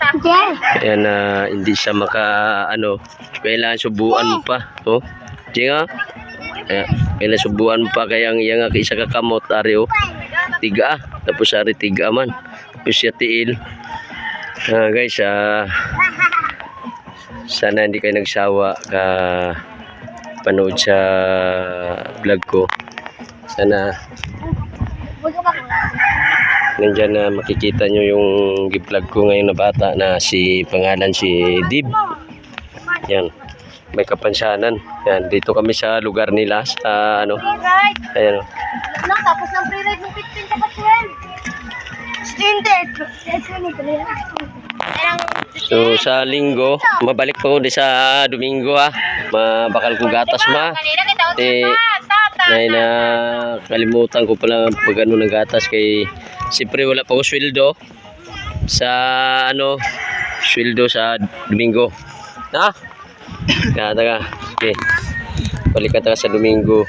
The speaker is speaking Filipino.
akin. Kaya na hindi siya maka ano, kailangan subuan mo pa. Oh. Di nga? Kaya, kailangan subuan mo pa kaya ang iya nga isa ka kamot ari oh. Tiga ah. Tapos ari tiga man. Tapos siya tiil. Ah, guys, ah, sana hindi kayo nagsawa ka panood sa vlog ko. Sana nandyan na makikita nyo yung vlog ko ngayon na bata na si pangalan si Dib. Yan. May kapansanan. Yan. Dito kami sa lugar nila sa ano. Ayan. oh. No, tapos ng free ride ng 15 kapag 12. Stinted. So sa linggo, mabalik ko di sa Domingo ha. Mabakal ko gatas ma. Eh, Nay, na kalimutan ko pala pag ano ng gatas kay siyempre wala pa ko sweldo sa ano sweldo sa Domingo. Ha? Kaya taga. Okay. Balik ka taga sa Domingo.